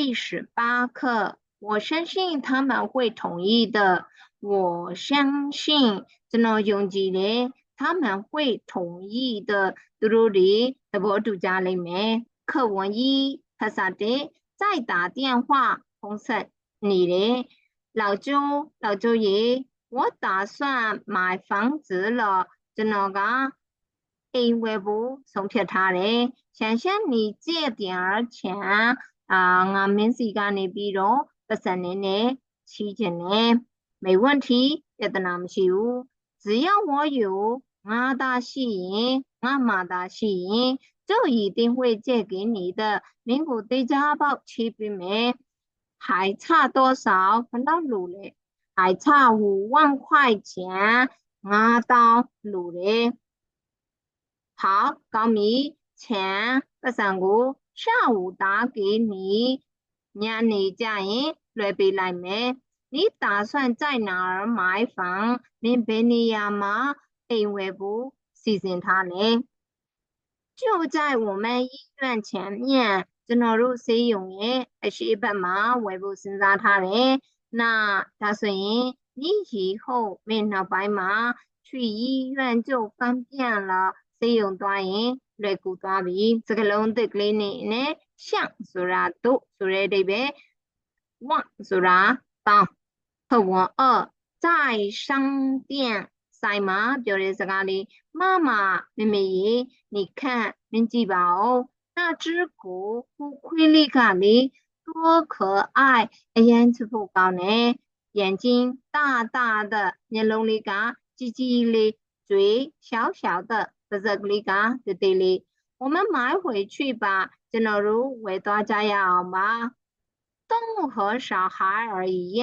第十八课，我相信他们会同意的。我相信，真老兄弟，他们会同意的。多罗哩，博主家里面，课文一，他说的，再打电话，红色，你的，老周，老周爷，我打算买房子了，真能噶，因为不送给他嘞，想向你借点儿钱。အာငါမင်းစီကနေပြီးတော့ပတ်စံနေနဲ့ချီးကျင်တယ်没问题ပြဿနာမရှိဘူး只要我有ငါသာရှိရင်ငါမှသာရှိရင်就一定会借给你的မင်းကိုတေချာပေါက်ချီးပေးမယ်还差多少ဘယ်လောက်လိုလဲ还差五万块钱ငါတောင်းလိုတယ်好ကောင်းပြီ钱ပတ်စံကို 下午打给你ညနေကြရင်လွှဲပေးလိုက်မယ်你打算在哪儿买房မင်းဘယ်နေရာမှာအိမ်ဝယ်ဖို့စီစဉ်ထားလဲ就在我们医院前面ကျွန်တော်တို့ဆေးရုံရဲ့အရှိတ်ဘက်မှာဝယ်ဖို့စဉ်းစားထားတယ်။那ဒါဆိုရင်你以后မင်းနောက်ပိုင်းမှာ去医院就方便了ဆေးရုံသွားရင် လွယ်ကူသွားပြီစကလုံးသစ်ကလေးနေနဲ့ရှန့်ဆိုတာတို့ဆိုတဲ့အဓိပ္ပာယ်ဝဆိုတာတောင်း课文二在商店ဆိုင်မှာပြောတဲ့စကားလေးမမမမေရေ你看မင်းကြည့်ပါဦး那只狗乌龟လေးကလေ多可爱အရန်ချစ်ဖို့ကောင်းတယ်眼睛大大的မျက်လုံးလေးကကြီးကြီးလေး嘴小小的 ပါးစပ်ကလေးကတေးသေးလေး我们买回去吧ကျွန်တော်တို့ဝယ်သွားကြရအောင်ပါ动物和小孩儿一样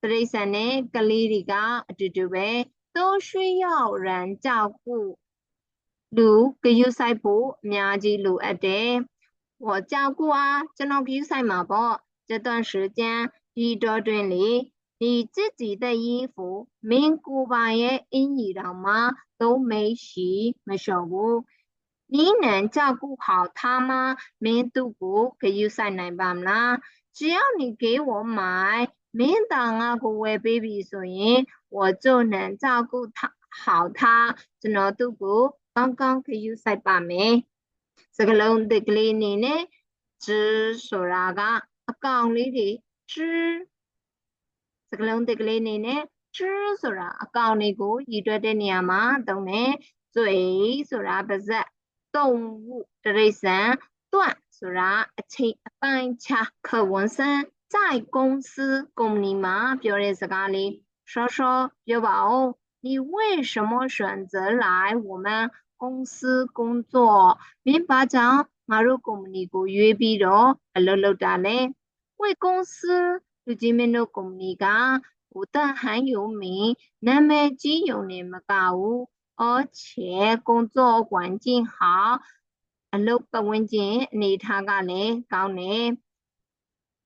တိရစ္ဆာန်နဲ့ကလေးတွေကအတူတူပဲ都需要人照顾လူဂရုစိုက်ဖို့အများကြီးလိုအပ်တယ်我照顾啊ကျွန်တော်ဂရုစိုက်မှာပေါ့这段时间ဒီတော့တွင်လေ 你自己的衣服，明古板也因你老妈都没洗没收污，你能照顾好他吗？明都不可有塞奶爸啦，只要你给我买，明当啊个喂 baby 所以我就能照顾他好他，只能都不刚刚可有塞爸没，这个龙的给你呢，只说那个，刚里的只。 စကလုံးတစ်ကလေးအနေနဲ့ z ဆိုတာအကောင်လေးကိုရည်တွက်တဲ့နေရာမှာသုံးတယ်ဇွေဆိုတာပါဇက်တုံဝတရိษံတွန့်ဆိုတာအချိန်အပိုင်းခြားခဝန်စံ在公司ကုမ္ပဏီမှာပြောတဲ့စကားလေး说说ပြောပါဦး你为什么选择来我们公司工作မင်းဘာကြောင့်ငါတို့ကုမ္ပဏီကိုရွေးပြီးတော့အလုပ်လုပ်တာလဲ为公司 လူကြီးမင်းတို့ကုမ္ပဏီက不但很有名နာမည်ကြီးယုံနေမကဘူး而且工作环境好အလုပ်ပတ်ဝန်းကျင်အနေထားကလည်းကောင်းတယ်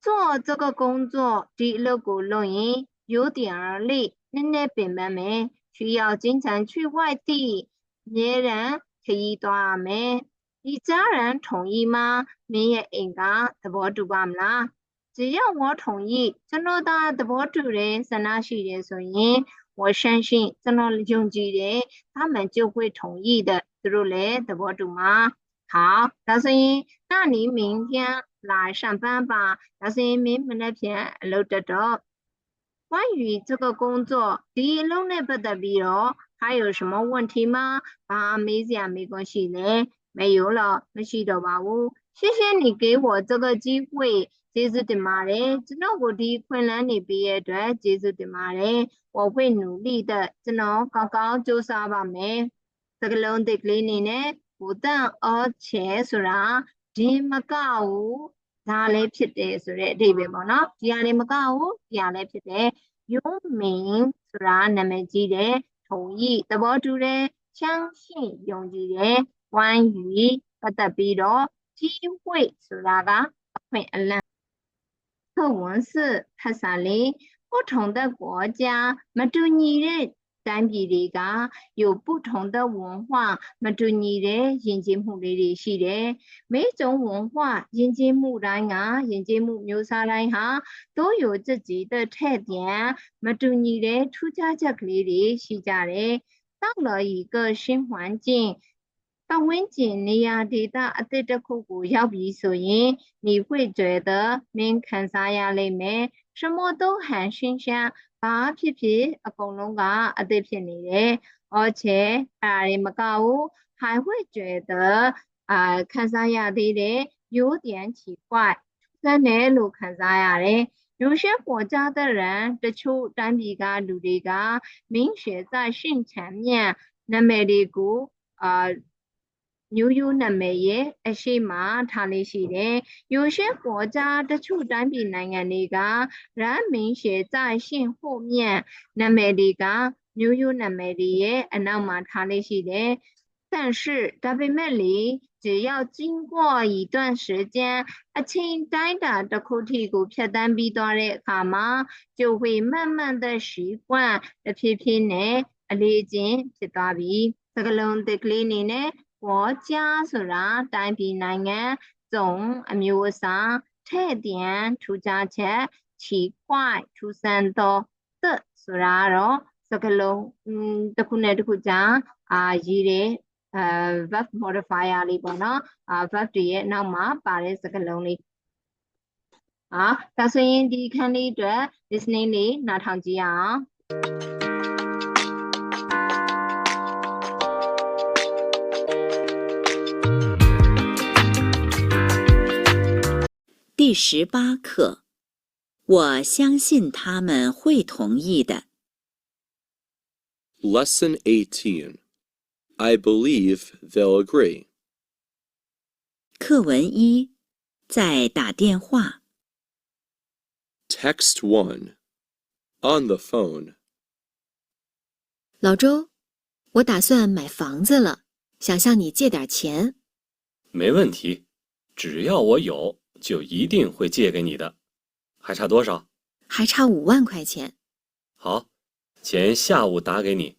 做这个工作ဒီအလုပ်ကိုလုပ်ရင်有点儿累，奶奶病妹妹需要经常去外地，别人可以多没？你家人同意吗？你也应该သဘောတူပါမလား 只要我同意ကျွန်တော်သားသဘောတူတယ်ဆန္ဒရှိတယ်ဆိုရင်我相信ကျွန်တော်ယုံကြည်တယ်他们就会同意的သူတို့လည်းသဘောတူမှာ好ဒါဆိုရင်那你明天来上班吧ဒါဆိုရင်မင်းမနေ့ပြန်အလုပ်တက်တော့关于这个工作ဒီအလုံးနဲ့ပတ်သက်ပြီးတော့还有什么问题吗ဘာမေးစရာမေးခွန်းရှိလဲ没有了မရှိတော့ပါဘူး谢谢你给我这个机会 ကျေးဇူးတင်ပါတယ်ကျွန်တော်ကိုဒီခွင့်လန်းနေပေးရတဲ့အတွက်ကျေးဇူးတင်ပါတယ်ဝဝိနူလိတဲ့ကျွန်တော်ကောင်းကောင်းစူးစမ်းပါမယ်စကလုံးတစ်ကလေးနေနဲ့ဘူတန်အောချဲဆိုတာဒီမကကိုဒါလည်းဖြစ်တယ်ဆိုတဲ့အဓိပ္ပာယ်ပေါ့နော်ဒီဟာလည်းမကကိုဒီဟာလည်းဖြစ်တယ်ယုံမင်းဆိုတာနာမည်ကြီးတယ်ထုံဤသဘောတူတယ်ချမ်းရှိယုံကြည်တယ်ဝိုင်းယူပတ်သက်ပြီးတော့ကြီးဝိတ်ဆိုတာကအခွင့်အလန့် 和文字特色里，不同的国家、不同的单位里噶有不同的文化、不同的认知目的里是的。每种文化、认知目来啊、认知目牛啥来哈，都有自己的特点，不同的出家这里里是家的。到了一个新环境。 ပတ်ဝန်းကျင်နေရာဒေသအသစ်တစ်ခုကိုရောက်ပြီဆိုရင်你会觉得မင်းခံစားရလိမ့်မယ်什么都很新鲜ဘာဖြစ်ဖြစ်အကုန်လုံးကအသစ်ဖြစ်နေတယ်而且အဲ့ဒါတွေမကဘူး还会觉得啊ခံစားရသေးတယ်有点奇怪ဆန်းတယ်လို့ခံစားရတယ်有些国家的人တချို့တိုင်းပြည်ကလူတွေက明写在信前面နာမည်တွေကိုအာ မျိုးရိုးနာမည်ရဲ့အရှိမထားလေးရှိတယ်။有些国家တချို့တိုင်းပြည်နိုင်ငံတွေက人民写在信后面နာမည်တွေကမျိုးရိုးနာမည်တွေရဲ့အနောက်မှာထားလေးရှိတယ်။但是ဒါပေမဲ့လေ只要经过一段时间အချိန်တိုင်းတာတစ်ခုထိကိုဖြတ်တန်းပြီးသွားတဲ့အခါမှာ就会慢慢的习惯တဖြည်းဖြည်းနဲ့အလေးအကျင့်ဖြစ်သွားပြီစကလုံးတက်ကလေးအနေနဲ့ ဝေါ်ကြဆိုတာတိုင်းပြည်နိုင်ငံဇုံအမျိုးအစားထဲ့တန်ထူကြချက်ချီကွိုက်ထူဆန်သောသဆိုတာတော့စကလုံးတစ်ခုနဲ့တစ်ခုကြားအာရည်တဲ့အဲ verb modifier လေးပေါ့နော်အာ verb တွေရဲ့နောက်မှာပါတဲ့စကလုံးလေးအာဒါဆိုရင်ဒီခန်းလေးအတွက် listening လေးနားထောင်ကြည့်ရအောင် 第十八课，我相信他们会同意的。Lesson 18. I believe they'll agree. 课文一，在打电话。Text one, on the phone. 老周，我打算买房子了，想向你借点钱。没问题，只要我有，就一定会借给你的。还差多少？还差五万块钱。好，钱下午打给你。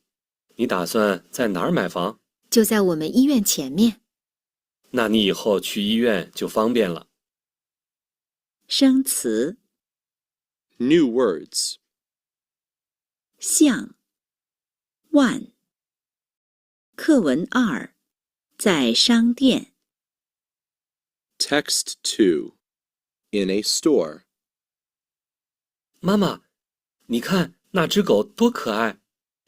你打算在哪儿买房？就在我们医院前面。那你以后去医院就方便了。生词 New words. 像、万。课文二，在商店。Text 2. In a store. 妈妈，你看那只狗多可爱，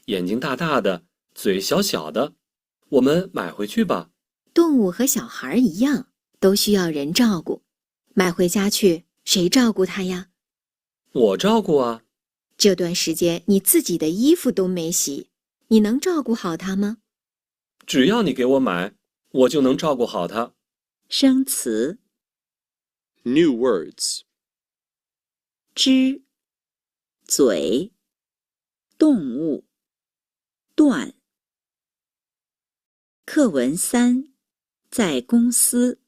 眼睛大大的，嘴小小的。我们买回去吧。动物和小孩一样，都需要人照顾。买回家去，谁照顾它呀？我照顾啊。这段时间你自己的衣服都没洗，你能照顾好它吗？只要你给我买，我就能照顾好它。生词 New words. 之、嘴、动物、断。课文三，在公司。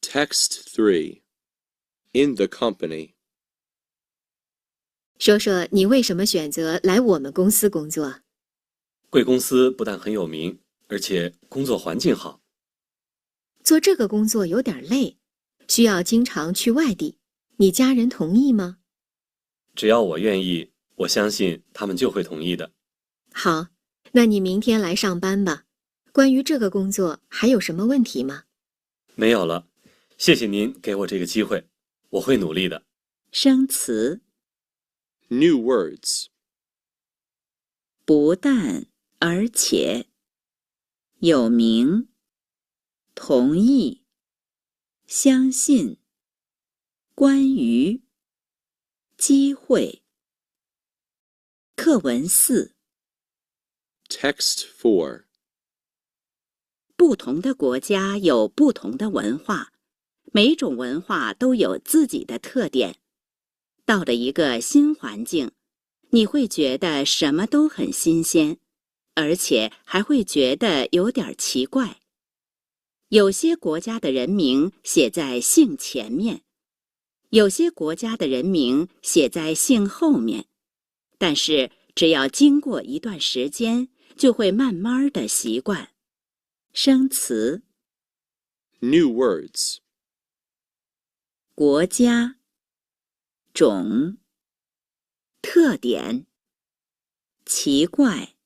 Text three, In the company. 说说你为什么选择来我们公司工作？贵公司不但很有名，而且工作环境好。做这个工作有点累，需要经常去外地。你家人同意吗？只要我愿意，我相信他们就会同意的。好，那你明天来上班吧。关于这个工作还有什么问题吗？没有了，谢谢您给我这个机会，我会努力的。生词 New words. 不但而且，有名，同意，相信，关于，机会。课文四，Text four 不同的国家有不同的文化，每种文化都有自己的特点。到了一个新环境，你会觉得什么都很新鲜，而且还会觉得有点奇怪。有些国家的人名写在姓前面，有些国家的人名写在姓后面，但是只要经过一段时间，就会慢慢的习惯。生词。：New words. 国家、种、特点、奇怪、